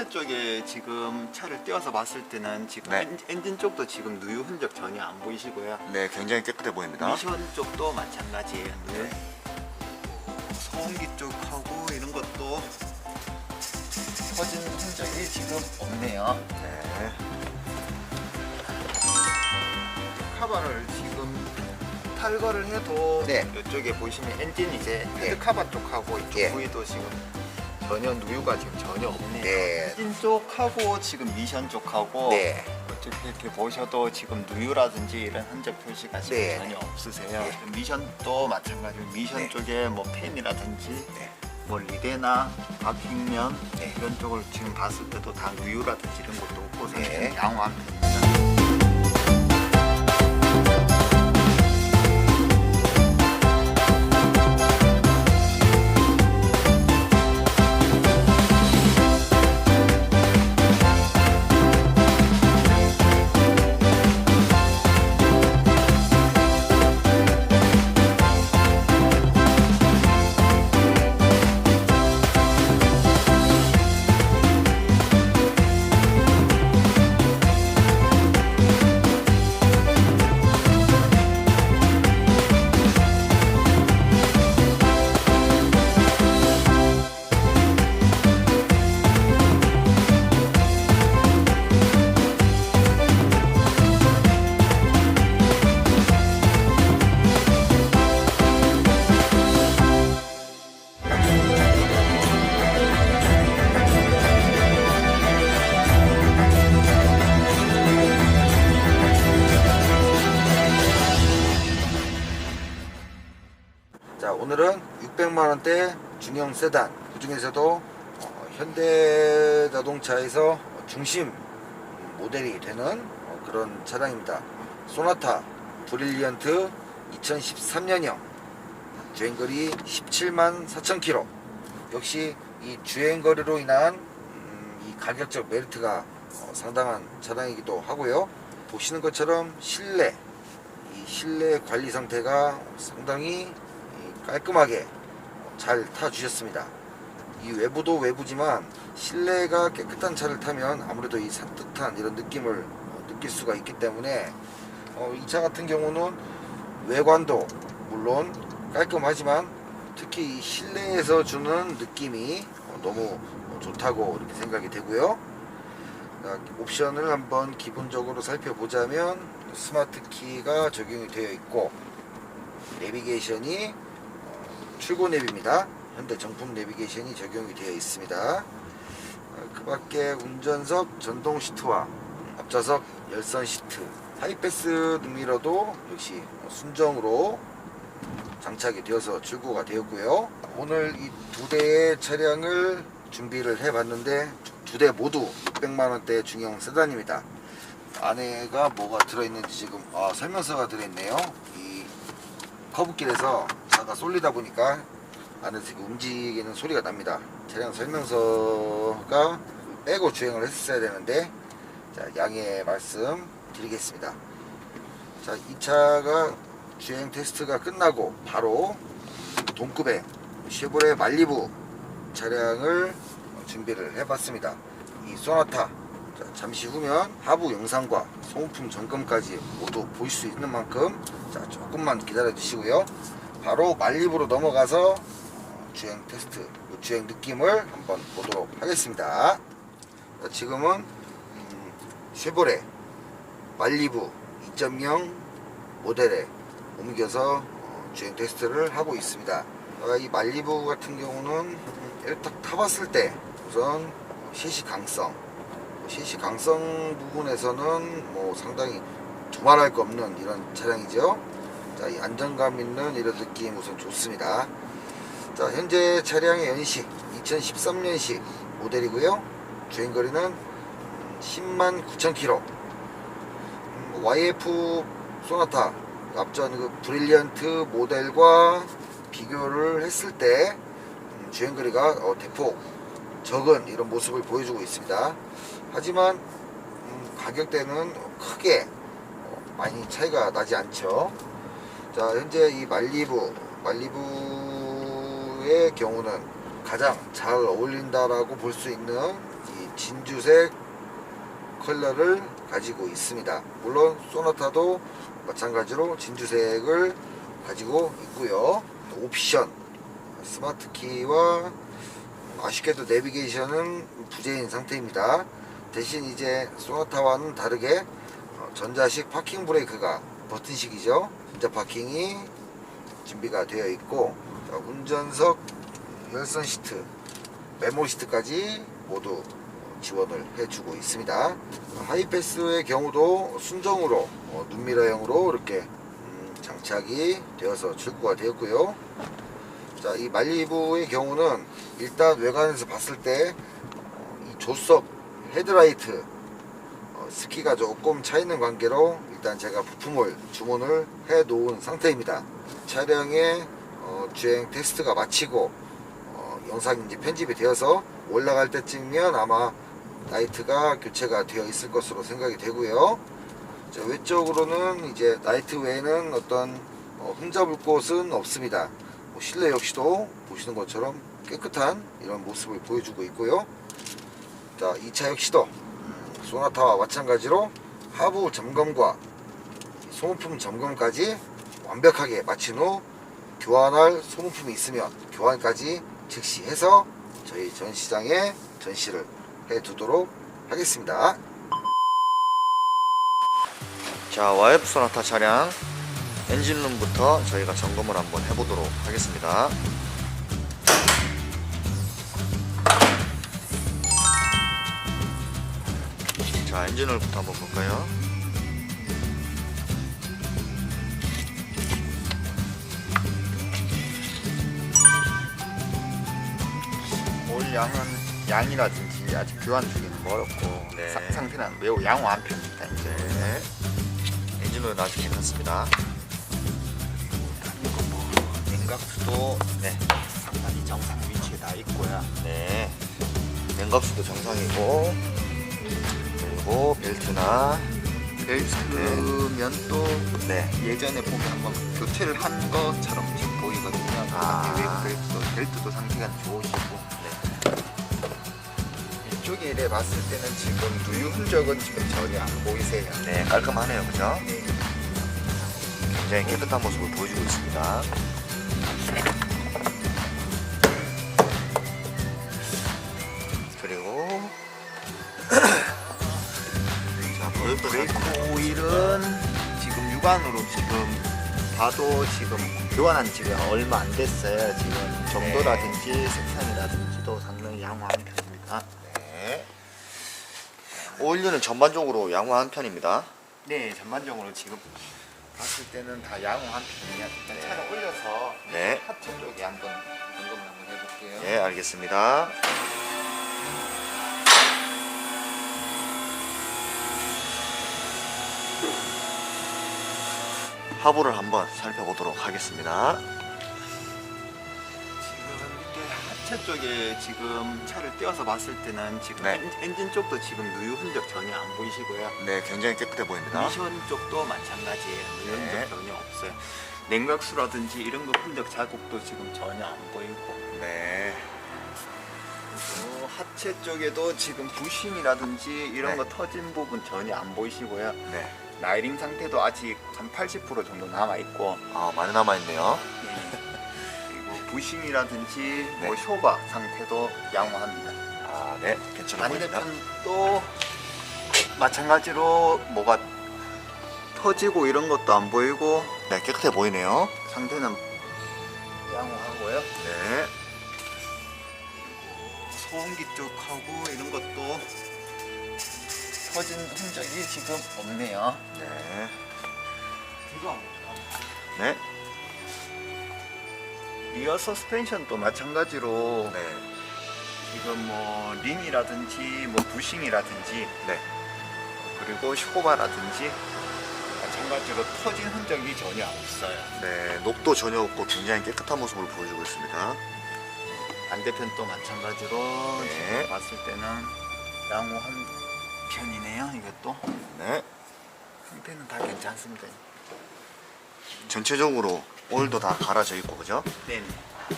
전체 쪽에 지금 차를 띄워서 봤을 때는 지금 네. 엔- 엔진 쪽도 지금 누유 흔적 전혀 안 보이시고요. 네, 굉장히 깨끗해 보입니다. 미션 쪽도 마찬가지예요. 누유. 소음기 쪽하고 이런 것도 퍼진 흔적이 지금 없네요. 네. 카바를 지금 탈거를 해도 네. 이쪽에 보시면 엔진 이제 네. 헤드 카바 쪽하고 이쪽 예. 부위도 지금 전혀 누유가 지금 전혀 없네요. 네. 엔진 쪽하고 지금 미션 쪽하고 네. 어떻게 이렇게 보셔도 지금 누유라든지 이런 흔적 표시가 지금 네. 전혀 없으세요. 네. 미션도 마찬가지로 미션 네. 쪽에 뭐 펜이라든지 네. 뭐 리데나 박힌면 네. 이런 쪽을 지금 봤을 때도 다 누유라든지 이런 것도 없고 네. 양호한 편 600만 원대 중형 세단 그 중에서도 어, 현대자동차에서 중심 모델이 되는 어, 그런 차량입니다. 소나타 브릴리언트 2013년형 주행거리 17만 4천 킬로 역시 이 주행거리로 인한 음, 이 가격적 메리트가 어, 상당한 차량이기도 하고요. 보시는 것처럼 실내 이 실내 관리 상태가 상당히 이 깔끔하게 잘 타주셨습니다. 이 외부도 외부지만 실내가 깨끗한 차를 타면 아무래도 이 산뜻한 이런 느낌을 어, 느낄 수가 있기 때문에 어, 이 차 같은 경우는 외관도 물론 깔끔하지만 특히 이 실내에서 주는 느낌이 어, 너무 어, 좋다고 이렇게 생각이 되고요. 자, 옵션을 한번 기본적으로 살펴보자면 스마트 키가 적용이 되어 있고 내비게이션이 어, 출고 내비입니다. 현대 정품 내비게이션이 적용이 되어 있습니다. 어, 그 밖에 운전석 전동 시트와 앞좌석 열선 시트 하이패스 등미러도 역시 순정으로 장착이 되어서 출고가 되었고요. 오늘 이 두 대의 차량을 준비를 해 봤는데 두 대 모두 600만원대 중형 세단입니다. 안에가 뭐가 들어있는지 지금 아, 설명서가 들어있네요. 이 커브길에서 차가 쏠리다 보니까 안에서 움직이는 소리가 납니다. 차량 설명서가 빼고 주행을 했어야 되는데 자, 양해 말씀 드리겠습니다. 자, 이 차가 주행 테스트가 끝나고 바로 동급의 쉐보레 말리부 차량을 준비를 해봤습니다. 이 소나타 자, 잠시 후면 하부 영상과 소모품 점검까지 모두 보실 수 있는 만큼 자, 조금만 기다려 주시고요. 바로 말리부로 넘어가서 어, 주행 테스트, 그 주행 느낌을 한번 보도록 하겠습니다. 자, 지금은 음, 쉐보레 말리부 2.0 모델에 옮겨서 어, 주행 테스트를 하고 있습니다. 어, 이 말리부 같은 경우는 딱 타봤을 때 우선 시시 강성, 시시 강성 부분에서는 뭐 상당히 두말할 거 없는 이런 차량이죠. 자, 이 안정감 있는 이런 느낌 우선 좋습니다. 자, 현재 차량의 연식 2013년식 모델이고요. 주행거리는 10만 9천 킬로. 음, YF 소나타 앞전 그 브릴리언트 모델과 비교를 했을 때 음, 주행거리가 어, 대폭 적은 이런 모습을 보여주고 있습니다. 하지만 음, 가격대는 크게 어, 많이 차이가 나지 않죠. 자 현재 이 말리부 말리부의 경우는 가장 잘 어울린다라고 볼 수 있는 이 진주색 컬러를 가지고 있습니다. 물론 소나타도 마찬가지로 진주색을 가지고 있고요. 옵션 스마트 키와 아쉽게도 내비게이션은 부재인 상태입니다. 대신 이제 소나타와는 다르게 어, 전자식 파킹 브레이크가 버튼식이죠. 전자 파킹이 준비가 되어 있고 자, 운전석 열선 시트, 메모리 시트까지 모두 지원을 해주고 있습니다. 하이패스의 경우도 순정으로 어, 눈미러형으로 이렇게 음, 장착이 되어서 출고가 되었고요. 자, 이 말리부의 경우는 일단 외관에서 봤을 때 이 조석 헤드라이트 어, 스키가 조금 차 있는 관계로 일단 제가 부품을 주문을 해 놓은 상태입니다. 차량의 어, 주행 테스트가 마치고 어, 영상이 편집이 되어서 올라갈 때쯤이면 아마 라이트가 교체가 되어 있을 것으로 생각이 되고요. 자, 외적으로는 이제 라이트 외에는 어떤 어, 흠잡을 곳은 없습니다. 뭐 실내 역시도 보시는 것처럼 깨끗한 이런 모습을 보여주고 있고요. 자, 이 차 역시도 음, 소나타와 마찬가지로 하부 점검과 소모품 점검까지 완벽하게 마친 후 교환할 소모품이 있으면 교환까지 즉시 해서 저희 전시장에 전시를 해 두도록 하겠습니다. 자, YF 소나타 차량 엔진룸부터 저희가 점검을 한번 해보도록 하겠습니다. 자, 엔진룸부터 한번 볼까요? 올 양은 양이라든지 아직 교환 중에는 멀었고 네. 사- 상태는 매우 양호한 편입니다. 이제 네. 엔진룸은 아주 괜찮습니다. 그리고 뭐 냉각수도 네 상당히 정상 위치에 다 있고요. 네. 냉각수도 정상이고, 벨트나, 벨트면 또 네. 예전에 보면 한번 교체를 한 것처럼 지금 보이거든요. 아. 아. 벨트도, 벨트도 상태가 좋으시고 이쪽에 이래 봤을 때는 지금 누유 흔적은 지금 전혀 안 보이세요. 네, 깔끔하네요. 그죠? 네. 굉장히 깨끗한 모습을 보여주고 있습니다. 브레이크 브레이크 오일은 지금 육안으로 지금 봐도 지금 교환한 지가 얼마 안 됐어요. 지금 정도라든지 색상이라든지도 상당히 양호한 편입니다. 네. 오일류는 전반적으로 양호한 편입니다. 네, 전반적으로 지금 봤을 때는 다 양호한 편이에요. 일단 차를 올려서 네. 하체 쪽에 한번 점검을 한번 해볼게요. 네, 알겠습니다. 하부를 한번 살펴보도록 하겠습니다. 지금 이렇게 하체 쪽에 지금 차를 떼어서 봤을 때는 지금 네. 엔- 엔진 쪽도 지금 누유 흔적 전혀 안 보이시고요. 네, 굉장히 깨끗해 보입니다. 미션 쪽도 마찬가지예요. 누유 네. 흔적 전혀 없어요. 냉각수라든지 이런 거 흔적 자국도 지금 전혀 안 보이고 네, 하체 쪽에도 지금 부심이라든지 이런 네. 거 터진 부분 전혀 안 보이시고요. 네. 나이링 상태도 아직 한 80% 정도 남아 있고 아, 많이 남아 있네요. 그리고 부심이라든지 뭐 네. 효과 상태도 양호합니다. 아, 네, 괜찮아 보입니다. 반대편도 마찬가지로 뭐가 터지고 이런 것도 안 보이고 네, 깨끗해 보이네요. 상태는 양호하고요. 네, 소음기 쪽하고 이런 것도 터진 흔적이 지금 없네요. 네, 이거 네, 리어 서스펜션도 마찬가지로 네, 지금 뭐 림이라든지 뭐 부싱이라든지 네. 그리고 쇼바라든지 마찬가지로 터진 흔적이 전혀 없어요. 네, 녹도 전혀 없고 굉장히 깨끗한 모습을 보여주고 있습니다. 반대편도 마찬가지로 네. 지금 봤을 때는 양호 한 편이네요. 이것도 네, 상태는 다 괜찮습니다. 전체적으로 오일도 다 갈아져 있고, 그죠? 네네.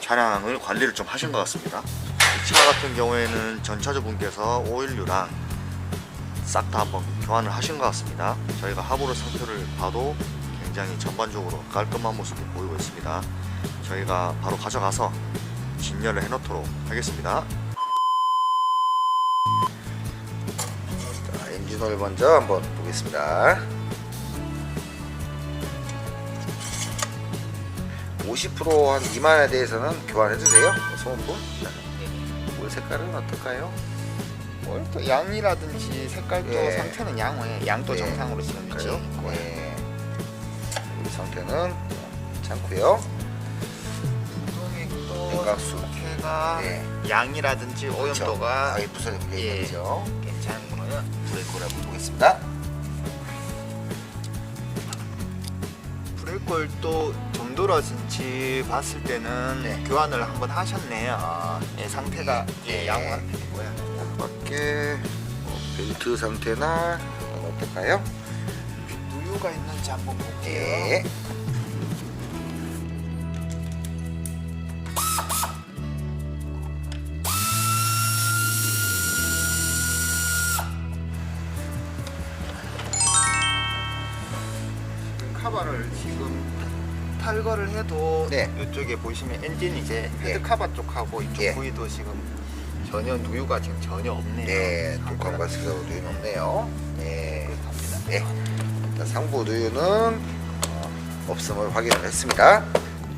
차량을 관리를 좀 하신 것 같습니다. 이 차 같은 경우에는 전차주분께서 오일류랑 싹 다 한번 교환을 하신 것 같습니다. 저희가 하부를 상태를 봐도 굉장히 전반적으로 깔끔한 모습을 보이고 있습니다. 저희가 바로 가져가서 진열을 해놓도록 하겠습니다. 자, 엔진오일 먼저 한번 보겠습니다. 50%한 미만에 대해서는 교환해 주세요. 소모품. 자, 올 색깔은 어떨까요? 뭘또 양이라든지 색깔도 예. 상태는 양호해. 양도 예. 정상으로 지금? 있고요. 네. 우리 상태는 괜찮고요. 냉각수. 상태가 네. 양이라든지 오염도가 아예 부서져 예. 있죠. 괜찮고요. 브레이크를 한번 보겠습니다. 브레이크도 정도라든지 봤을 때는 네. 교환을 한번 하셨네요. 아, 예, 상태가 예. 예, 양호한 편이고요. 밖에 뭐 벨트 상태나 어떨까요? 누유가 있는지 한번 볼게요. 예. 네. 이쪽에 보시면 엔진 이제 헤드 예. 카바 쪽하고 이쪽 예. 부위도 지금 전혀 누유가 지금 전혀 없네요. 네, 독감 발색으로 누유는 없네요. 네. 그렇답니다. 네. 일단 상부 누유는 어, 없음을 확인을 했습니다.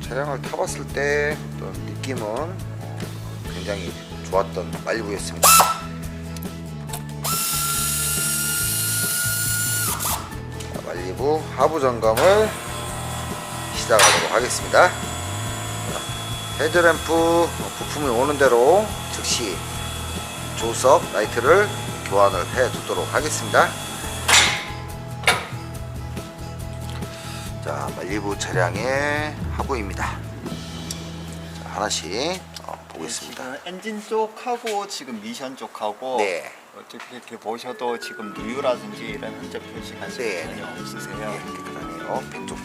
차량을 타봤을 때 어떤 느낌은 어, 굉장히 좋았던 말부였습니다. 자, 말리부 하부 점검을 시작하도록 하겠습니다. 자, 헤드램프 부품이 오는 대로 즉시 조석 라이트를 교환을 해 두도록 하겠습니다. 자, 말리부 차량의 하부입니다. 자, 하나씩 어, 보겠습니다. 지금 엔진 쪽하고 지금 미션 쪽하고 네. 어떻게 이렇게 보셔도 지금 누유라든지 이런 흔적 표시가 네. 전혀 없으세요. 예, 깨끗하네요. 왼쪽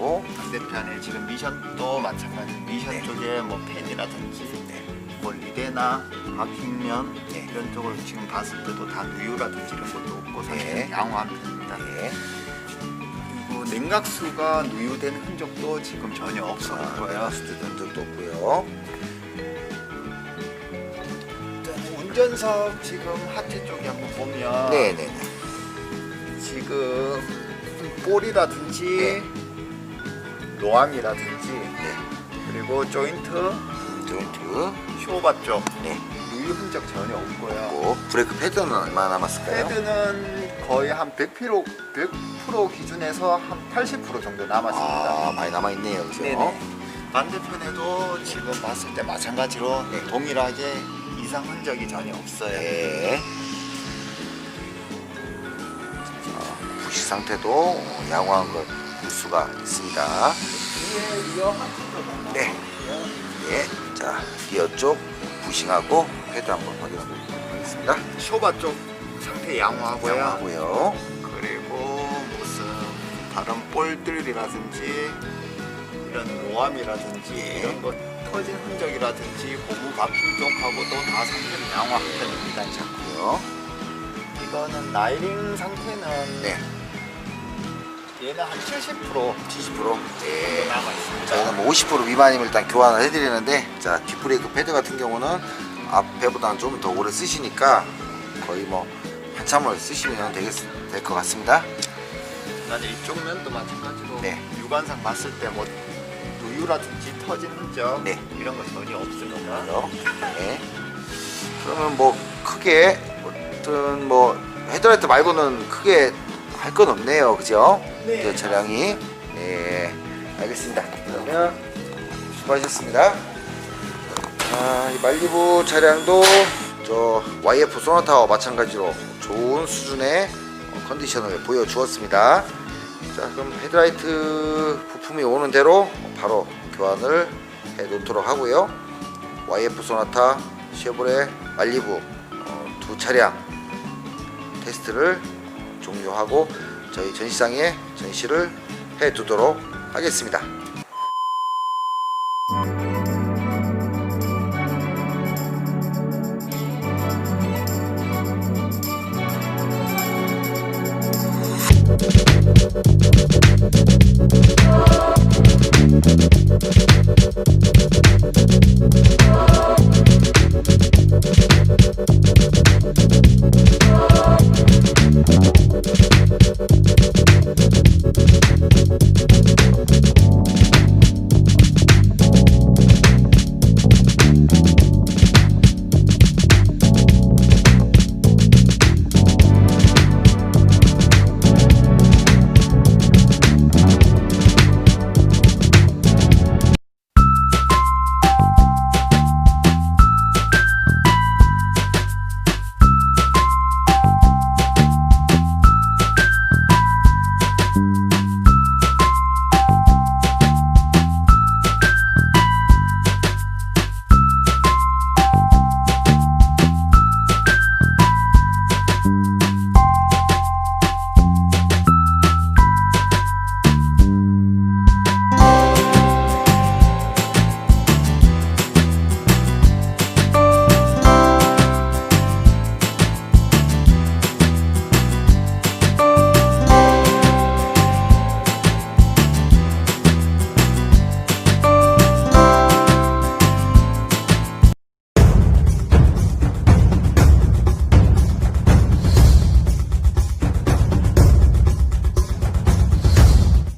도 깨끗하고. 반대편에 지금 미션도 마찬가지. 미션 네. 쪽에 뭐 펜이라든지 네. 뭐 리데나 박힌면 네. 이런 쪽을 지금 봤을 때도 다 누유라든지 이런 것도 없고 사실 네. 양호한 편입니다. 네. 그리고 냉각수가 누유된 흔적도 지금 전혀 없어 자, 보여요. 스트된 적도 없고요. 운전석 지금 하체 쪽에 한번 보면 네, 네, 네. 지금 볼이라든지 네. 노암이라든지 네. 그리고 조인트 조인트. 쇼바 쪽 네. 누유 흔적 전혀 없고요. 그리고 브레이크 패드는 얼마나 남았을까요? 패드는 거의 한 100% 100% 기준에서 한 80% 정도 남았습니다. 아, 많이 남아 있네요. 그죠? 네네. 반대편에도 지금 봤을 때 마찬가지로 네. 동일하게 이상 흔적이 전혀 없어요. 네. 자, 부식 상태도 양호한 걸볼 수가 있습니다. 네. 예. 자, 리어 쪽 부싱하고 헤드 한번 확인하도록 하겠습니다. 쇼바 쪽 상태 양호하고요. 양호하고요. 그리고 무슨 다른 볼들이라든지 이런 모함이라든지 예. 이런 것 터진 흔적이라든지 고무 바퀴 쪽하고도 다 상태는 양호한 편입니다. 고요. 이거는 나이링 상태는 네. 얘는 한 70% 70%. 네. 남아 있습니다. 저희는 뭐50% 미만이면 일단 교환을 해드리는데 자 뒷브레이크 패드 같은 경우는 앞에보다는 좀 더 오래 쓰시니까 거의 뭐 한참을 쓰시면 되겠 될것 같습니다. 나는 이쪽 면도 마찬가지로 네. 육안상 봤을 때 뭐 누유라든지 터진 흔적 네. 이런 거 전혀 없습니다. 그죠? 네. 그러면 뭐 크게 어떤 뭐 헤드라이트 말고는 크게 할 건 없네요, 그죠? 네. 이 차량이 네 알겠습니다. 그러면 수고하셨습니다. 아, 이 말리부 차량도 저 YF 소나타와 마찬가지로 좋은 수준의 어, 컨디션을 보여주었습니다. 자, 그럼 헤드라이트 부품이 오는 대로 바로 교환을 해 놓도록 하고요. YF 소나타, 쉐보레, 말리부 어, 두 차량 테스트를 종료하고 저희 전시장에 전시를 해 두도록 하겠습니다.